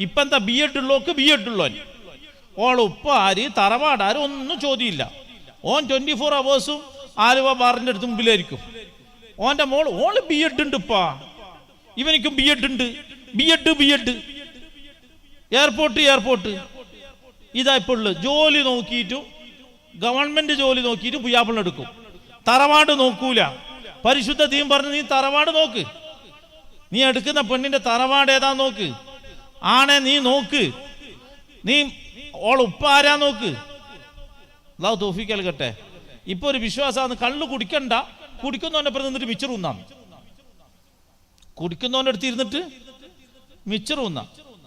ഇപ്പം എന്താ B Ed ഉള്ളോക്ക് ബി എഡ് ഉള്ളോൻ. ഓൾ ഉപ്പ ആര് ആരും ഒന്നും ചോദ്യമില്ല. ഓൻ ട്വന്റി ഫോർ അവേഴ്സും ആലുവ ബാറിന്റെ അടുത്ത് മുമ്പിലായിരിക്കും. ഓന്റെ മോൾ ഓൾ ബി എഡ് ഉണ്ട് ഇപ്പാ ഇവനിക്കും ബി എഡ് ഉണ്ട്. B Ed B Ed airport airport ഇതാ ഇപ്പോൾ ജോലി നോക്കിയിട്ടും ഗവൺമെന്റ് ജോലി നോക്കിയിട്ട് എടുക്കും. തറവാട് നോക്കൂല. പരിശുദ്ധ തീം പറഞ്ഞ് നീ തറവാട് നോക്ക്. നീ എടുക്കുന്ന പെണ്ണിന്റെ തറവാട് ഏതാ നോക്ക്. ആണെ നീ നോക്ക്. നീ ഓൾ ഉപ്പ ആരാ നോക്ക്? അള്ളാഹു തോഫിക്ക് നൽകട്ടെ. ഇപ്പൊ ഒരു വിശ്വാസമാണ് കള്ളു കുടിക്കണ്ട. കുടിക്കുന്നവന്റെ അപ്പുറം നിന്നിട്ട് മിച്ചർ ഉന്നാണ് കുടിക്കുന്നവന്റെ അടുത്ത് ഇരുന്നിട്ട് മിച്ചർ ഉന്ന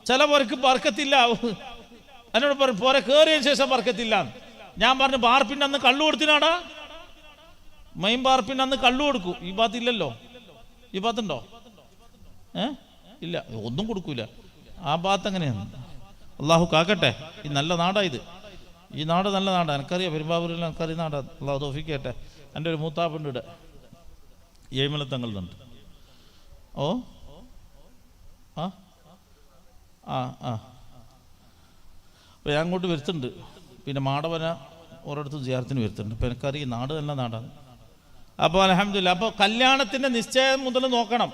ചില പേർക്ക് പറക്കത്തില്ല എന്നോട് പറഞ്ഞു പോരെ കയറിയതിന് ശേഷം പറക്കത്തില്ല ഞാൻ പറഞ്ഞു ബാർപ്പിന്റെ അന്ന് കള്ളു കൊടുത്തിനാടാ? മൈൻ ബാർപ്പിന്റെ അന്ന് കള്ളു കൊടുക്കൂ. ഈ ഭാഗത്തില്ലല്ലോ ഈ ഭാഗത്തുണ്ടോ? ഏ? ഇല്ല. ഒന്നും കൊടുക്കൂല. ആ ഭാഗത്ത് എങ്ങനെയാണ് അള്ളാഹു കാക്കട്ടെ ഈ നല്ല നാടാ ഇത്. ഈ നാട് നല്ല നാടാണ് എനിക്കറിയാം പെരുമ്പാവൂരിൽ എനിക്കറിയാം നാടാ. അള്ളാഹു തോഫിക്കട്ടെ. എന്റെ ഒരു മൂത്താപ്പുണ്ട് ഇവിടെ. ഏഴ്മലത്തങ്ങളുണ്ട്. ഓ? ആ? ആ ആ. അപ്പോൾ ഞാൻ അങ്ങോട്ട് വരുത്തുന്നുണ്ട്. പിന്നെ മാടവന ഓരോരുത്തർ ജിയാർത്തിന് വരുത്തുന്നുണ്ട്. അപ്പോൾ എനിക്കറിയാം നാട് നല്ല നാടാണ്. അപ്പോൾ അലഹമില്ല അപ്പോൾ കല്യാണത്തിന്റെ നിശ്ചയം മുതൽ നോക്കണം.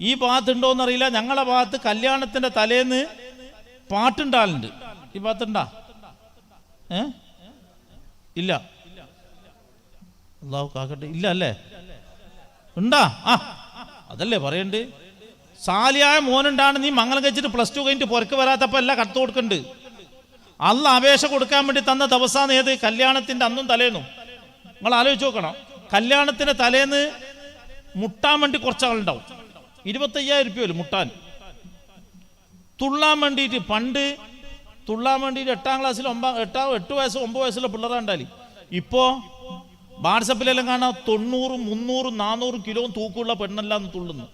ഈ ഭാഗത്തുണ്ടോ എന്നറിയില്ല ഞങ്ങളെ ഭാഗത്ത് കല്യാണത്തിന്റെ തലേന്ന് പാട്ടുണ്ടാലുണ്ട് ഈ ഭാഗത്തുണ്ടാ? ഏ? ഇല്ല. അള്ളാഹു കാക്കട്ടെ. ഇല്ല അല്ലേ? ഉണ്ടാ? ആ. അതല്ലേ പറയണ്ട്? സാലിയായ മോനുണ്ടാണ് നീ മംഗലം കഴിച്ചിട്ട് പ്ലസ് ടു കഴിഞ്ഞിട്ട് പുറക്ക് വരാത്തപ്പോ എല്ലാം കത്ത് കൊടുക്കണ്ട്. അന്ന് അപേക്ഷ കൊടുക്കാൻ വേണ്ടി തന്ന ദിവസമാണ് ഏത്? കല്യാണത്തിന്റെ അന്നും തലേന്നും. നിങ്ങൾ ആലോചിച്ച് നോക്കണം. കല്യാണത്തിന്റെ തലേന്ന് മുട്ടാൻ വേണ്ടി കുറച്ച് ആളുണ്ടാവും ഇരുപത്തയ്യായിരം രൂപയല്ലോ മുട്ടാൻ. തുള്ളാൻ വേണ്ടിയിട്ട് പണ്ട് തുള്ളാൻ വേണ്ടിയിട്ട് എട്ടാം ക്ലാസ്സിൽ ഒമ്പാം എട്ടാ എട്ട് വയസ്സ് ഒമ്പത് വയസ്സുള്ള പിള്ളേരെ ഉണ്ടാലി ഇപ്പോ വാട്സപ്പിലെല്ലാം കാണാം തൊണ്ണൂറും മുന്നൂറും നാനൂറും കിലോ തൂക്കമുള്ള പെണ്ണെല്ലാം തുള്ളുന്നു.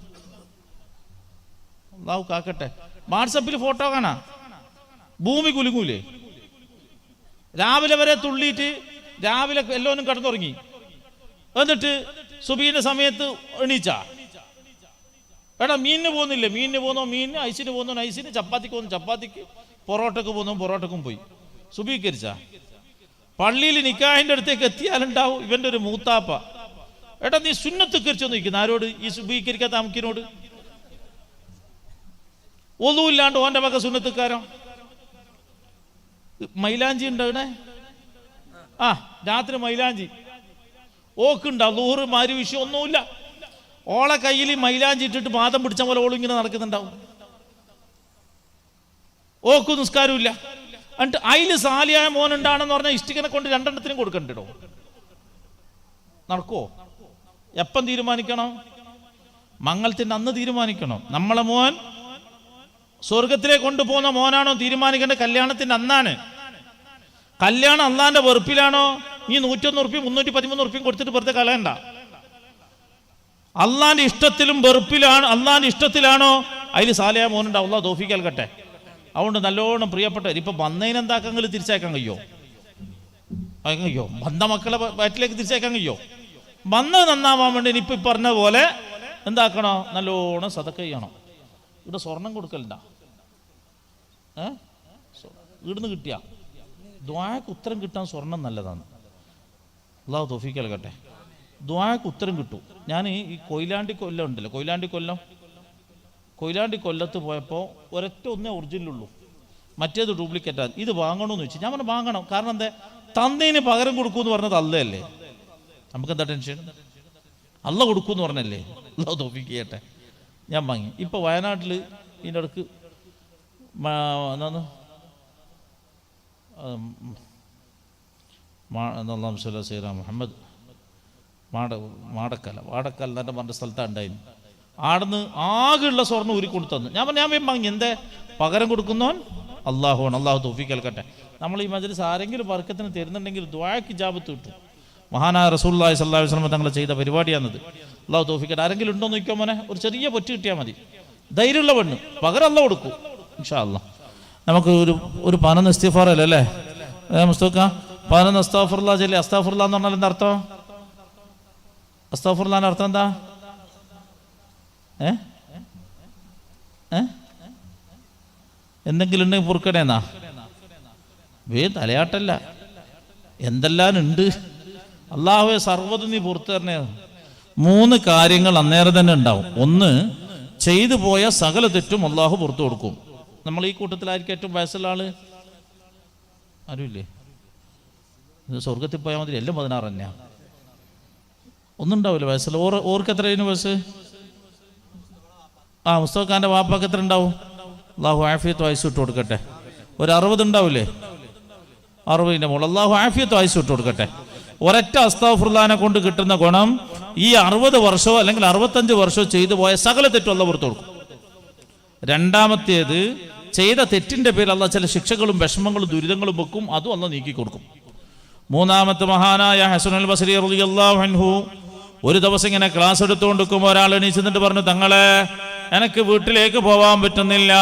അള്ളാഹു കാക്കട്ടെ. വാട്സപ്പിൽ ഫോട്ടോ കാണാ. ഭൂമി കുലുങ്ങൂലേ? രാവിലെ വരെ തുള്ളിയിട്ട് രാവിലെ എല്ലാവരും കടന്നുറങ്ങി. എന്നിട്ട് സുബീന്റെ സമയത്ത് എണീച്ചാ. എടാ മീനിന് പോകുന്നില്ലേ? മീനിന് പോകുന്നോ? മീനിന് ഐസിന് പോകുന്നോ? ഐസിന് ചപ്പാത്തിക്ക് പോകുന്നു? ചപ്പാത്തിക്ക് പൊറോട്ടക്ക് പോകുന്നു? പൊറോട്ടക്കും പോയി. സുബീകരിച്ച പള്ളിയിൽ നിക്കാഹിന്റെ അടുത്തേക്ക് എത്തിയാലുണ്ടാവും ഇവന്റെ ഒരു മൂത്താപ്പ. എടാ നീ സുന്നത്ത് കരിച്ചൊന്ന് നിൽക്കുന്ന. ആരോട്? ഈ സുബീകരിക്കാത്ത അമുക്കിനോട്? ഒന്നുമില്ലാണ്ട് ഓന്റെ വക സുന്നത്തുക്കാരോ മൈലാഞ്ചി ഉണ്ട് ആ രാത്രി മൈലാഞ്ചി. ഓക്കുണ്ടോ ലൂറ് മാരി വിഷയം ഒന്നുമില്ല. ഓളെ കയ്യിൽ മൈലാഞ്ചി ഇട്ടിട്ട് പാദം പിടിച്ച പോലെ ഓളും ഇങ്ങനെ ഓക്കു ഓക്കും നിസ്കാരമില്ല എന്നിട്ട് അതിൽ സാലിയായ മോനുണ്ടാണെന്ന് പറഞ്ഞാൽ ഇഷ്ടികനെ കൊണ്ട് രണ്ടെണ്ണത്തിനും കൊടുക്കണ്ടോ നടക്കുവോ? എപ്പം തീരുമാനിക്കണം? മംഗളത്തിന്റെ അന്ന് തീരുമാനിക്കണം. നമ്മളെ മോൻ സ്വർഗത്തിലേക്ക് കൊണ്ടുപോകുന്ന മോനാണോ തീരുമാനിക്കേണ്ട കല്യാണത്തിന്റെ അന്നാണ്. കല്യാണം അന്നാന്റെ വെറുപ്പിലാണോ? നീ നൂറ്റൊന്ന് ഉറുപ്പിയും മുന്നൂറ്റി പതിമൂന്ന് ഉറുപ്പിയും കൊടുത്തിട്ട് വെറുതെ കളയണ്ട. അള്ളാന്റെ ഇഷ്ടത്തിലും വെറുപ്പിലാണ് അള്ളാന്റെ ഇഷ്ടത്തിലാണോ? അതിൽ സാലയ മോനുണ്ട് അള്ളാഹ് തോഫിക്കൽ കേൾക്കട്ടെ അതുകൊണ്ട് നല്ലോണം പ്രിയപ്പെട്ടവർ ഇപ്പൊ വന്നതിനെന്താക്കങ്ങൾ തിരിച്ചയക്കാൻ കഴിയോ? അയ്യോ വന്ന മക്കളെ വയറ്റിലേക്ക് തിരിച്ചയക്കാൻ കഴിയോ? വന്നത് നന്നാവാൻ വേണ്ടി ഇനിയിപ്പൊ ഈ പറഞ്ഞ പോലെ എന്താക്കണോ? നല്ലോണം സതക്ക ചെയ്യണം. ഇവിടെ സ്വർണം കൊടുക്കലുണ്ട? ഇവിടുന്ന് കിട്ടിയ? ദ്വായക്ക് ഉത്തരം കിട്ടാൻ സ്വർണം നല്ലതാണ്. അള്ളാഹു തോഫിക്ക് നൽകട്ടെ. ദ്വായക്ക് ഉത്തരം കിട്ടും. ഞാൻ ഈ കൊയിലാണ്ടി കൊല്ലം ഉണ്ടല്ലോ. കൊയിലാണ്ടി കൊല്ലം. കൊയിലാണ്ടി കൊല്ലത്ത് പോയപ്പോൾ ഒരൊറ്റ ഒന്നേ ഒറിജിനലുള്ളൂ. മറ്റേത് ഡ്യൂപ്ലിക്കേറ്റാണ് ഇത് വാങ്ങണമെന്ന് വെച്ചു ഞാൻ പറഞ്ഞു വാങ്ങണം. കാരണം എന്താ? തന്നേന് പകരം കൊടുക്കൂന്ന് പറഞ്ഞത് അല്ലേ നമുക്ക് എന്താ ടെൻഷൻ? അല്ല കൊടുക്കൂന്ന് പറഞ്ഞല്ലേ? അല്ല തോപ്പിക്കട്ടെ. ഞാൻ വാങ്ങി. ഇപ്പോൾ വയനാട്ടിൽ ഇതിന്റെ ഇടയ്ക്ക് മാ- എന്താണ് സ്വല്ലല്ലാഹു അലൈഹി വസല്ലം മുഹമ്മദ്. മാട വാടക്കല വാടക്കല എന്നെ പറഞ്ഞ സ്ഥലത്താണ് ഉണ്ടായിരുന്നു ആടുന്ന് ആകെയുള്ള സ്വർണം ഊരി കൊടുത്തന്ന് ഞാൻ പറഞ്ഞു ഞാൻ വാങ്ങി എന്തേ? പകരം കൊടുക്കുന്നവൻ അള്ളാഹുവാണ്. അള്ളാഹു തോഫി കേൾക്കട്ടെ നമ്മൾ ഈ മജ്ലിസ് ആരെങ്കിലും വർക്കത്തിന് തരുന്നുണ്ടെങ്കിൽ ദ്വായക്ക് ജാബത്ത് കിട്ടും. മഹാനായ റസൂല്ലായി സല്ലാഹു വസ്ലമ തങ്ങൾ ചെയ്ത പരിപാടിയാണത്. അള്ളാഹു തോഫിക്കട്ടെ ആരെങ്കിലും ഉണ്ടോ നോക്കിയോ മോനെ? ഒരു ചെറിയ പൊറ്റ് കിട്ടിയാൽ മതി. ധൈര്യമുള്ള പെണ്ണ്. പകരം അല്ല കൊടുക്കും. ഇൻഷാ നമുക്ക് ഒരു ഒരു പനന്ന് ഇസ്തിഫാറല്ലേ? അല്ലേ? ഏ, മുസ്തഫ പതിനൊന്ന് അസ്താഫുറുല്ലാ ചെല്ലി അസ്താഫുറുല്ലാ എന്ന് പറഞ്ഞാൽ എന്താ അർത്ഥം? അസ്താഫുറുല്ലാന്റെ അർത്ഥം എന്താ? ഏ? എന്തെങ്കിലും ഉണ്ടെങ്കിൽ പൊറുക്കണേന്നാ വേ തലയാട്ടല്ല. എന്തെല്ലാം ഉണ്ട്? അള്ളാഹുവെ സർവതും നീ പുറത്തു തരണേ. മൂന്ന് കാര്യങ്ങൾ അന്നേരം തന്നെ ഉണ്ടാവും. ഒന്ന് ചെയ്തു പോയ സകല തെറ്റും അള്ളാഹു പുറത്തു കൊടുക്കും. നമ്മൾ ഈ കൂട്ടത്തിലായിരിക്കും ഏറ്റവും വയസ്സുള്ള ആൾ? ആരുമില്ലേ? സ്വർഗത്തിൽ പോയാൽ മതി. എല്ലാം പതിനാറ് തന്നെയാ. ഒന്നും ഉണ്ടാവില്ല വയസ്സിൽ ഓർ ഓർക്ക് എത്രയാണ് വയസ്സ്? ആ മുസ്തഫാന്റെ വാപ്പാക്ക് എത്ര ഉണ്ടാവും? അള്ളാഹു ആഫിയത്ത് വയസ്സ് ഇട്ട് കൊടുക്കട്ടെ. ഒരു അറുപത് ഉണ്ടാവില്ലേ? അറുപതിന്റെ മുകളിൽ. അള്ളാഹു ആഫിയത്ത് വയസ്സ് ഇട്ട് കൊടുക്കട്ടെ. ഒരൊറ്റ അസ്താഫുർലാനെ കൊണ്ട് കിട്ടുന്ന ഗുണം ഈ അറുപത് വർഷമോ അല്ലെങ്കിൽ അറുപത്തഞ്ച് വർഷമോ ചെയ്തു പോയ സകല തെറ്റും അല്ല പുറത്തു കൊടുക്കും. രണ്ടാമത്തേത് ചെയ്ത തെറ്റിന്റെ പേരിൽ അല്ല ചില ശിക്ഷകളും വിഷമങ്ങളും ദുരിതങ്ങളും വെക്കും അതും അല്ല നീക്കി കൊടുക്കും. മൂന്നാമത്തെ മഹാനായ ഹസനുൽ ബസരി അള്ളാഹു ഒരു ദിവസം ഇങ്ങനെ ക്ലാസ് എടുത്തുകൊണ്ടിരിക്കുമ്പോൾ ഒരാൾ എണീച്ചിട്ട് പറഞ്ഞു തങ്ങളെ എനിക്ക് വീട്ടിലേക്ക് പോവാൻ പറ്റുന്നില്ല.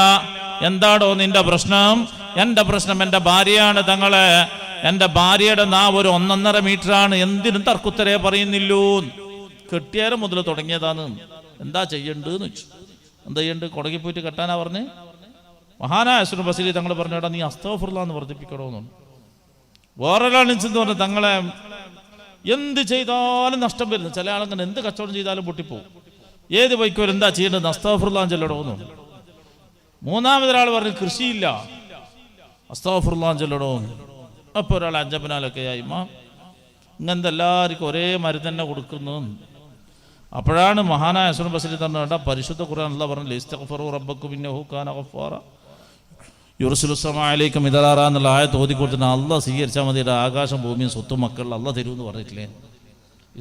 എന്താടോ നിന്റെ പ്രശ്നം? എന്റെ പ്രശ്നം എന്റെ ഭാര്യയാണ് തങ്ങളെ. എന്റെ ഭാര്യയുടെ നാ ഒരു ഒന്നൊന്നര മീറ്ററാണ് എന്തിനും തർക്കുത്തരേ പറയുന്നില്ലൂ. കെട്ടിയാരം മുതൽ തുടങ്ങിയതാണ്. എന്താ ചെയ്യണ്ടെന്ന് വെച്ചു. എന്താ ചെയ്യണ്ട് കൊടകി പോയിട്ട് കെട്ടാനാ പറഞ്ഞ്? മഹാനായ ഹസനുൽ ബസീലി തങ്ങൾ പറഞ്ഞേടാ നീ അസ്തോഫുള്ള എന്ന് വർദ്ധിപ്പിക്കണമെന്നുണ്ട് വേറൊരാൾ ചെന്ന് പറഞ്ഞു തങ്ങളെ എന്ത് ചെയ്താലും നഷ്ടം വരുന്നു. ചില ആളങ്ങനെ എന്ത് കച്ചവടം ചെയ്താലും പൊട്ടിപ്പോവും. ഏത് വൈക്കോലും എന്താ ചെയ്യേണ്ടത്? അസ്താഫുർലാൻ ചെല്ലടോന്നു മൂന്നാമതൊരാൾ പറഞ്ഞു കൃഷിയില്ല. അസ്താഫുർലാൻ ചെല്ലടോന്നു അപ്പോൾ ഒരാൾ അഞ്ചപ്പനാലൊക്കെ ആയി മാ ഇങ്ങനത്തെ എല്ലാവർക്കും ഒരേ മരുന്ന് തന്നെ കൊടുക്കുന്നു അപ്പോഴാണ് മഹാനായ അസുൻ ബസരി തന്നെ പരിശുദ്ധ ഖുർആൻ അല്ല പറഞ്ഞു ലിസ്റ്റ് റബ്ബക്കും ഇന്നഹു കാന ഗഫാറ. യുറുസുലുസമാലേക്കും ഇതറാറ എന്നുള്ള ആയ തോതി കൊടുത്തിട്ട് അല്ല സ്വീകരിച്ചാൽ മതിയുടെ ആകാശം ഭൂമിയും സ്വത്തും മക്കൾ അല്ല തരുമെന്ന് പറഞ്ഞിട്ടില്ലേ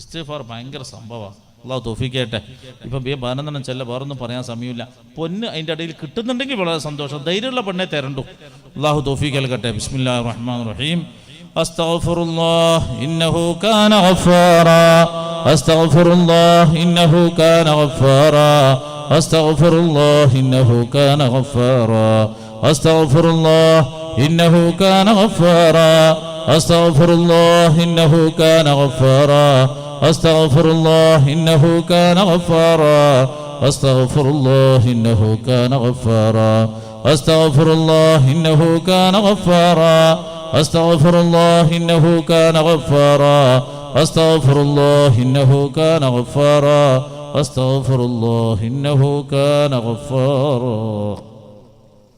ഇസ്തിഫാർ ഭയങ്കര സംഭവമാണ് അള്ളാഹു തോഫിക്കട്ടെ ഇപ്പം ബി ബാനന്ദനം ചെല്ല വേറൊന്നും പറയാൻ സമയമില്ല പൊന്ന് അതിൻ്റെ ഇടയിൽ കിട്ടുന്നുണ്ടെങ്കിൽ വളരെ സന്തോഷം ധൈര്യമുള്ള പെണ്ണെ തരണ്ടു അള്ളാഹു തോഫിക്ക് നൽകട്ടെ ബിസ്മില്ലാ റഹ്മാൻ റഹീം أستغفر الله إنه كان غفارا أستغفر الله إنه كان غفارا أستغفر الله إنه كان غفارا أستغفر الله إنه كان غفارا. أستغفر الله إنه كان غفارا. أستغفر الله إنه كان غفارا. أستغفر الله إنه كان غفارا. أستغفر الله إنه كان غفارا. أستغفر الله إنه كان غفارا. أستغفر الله إنه كان غفارا. أستغفر الله إنه كان غفارا.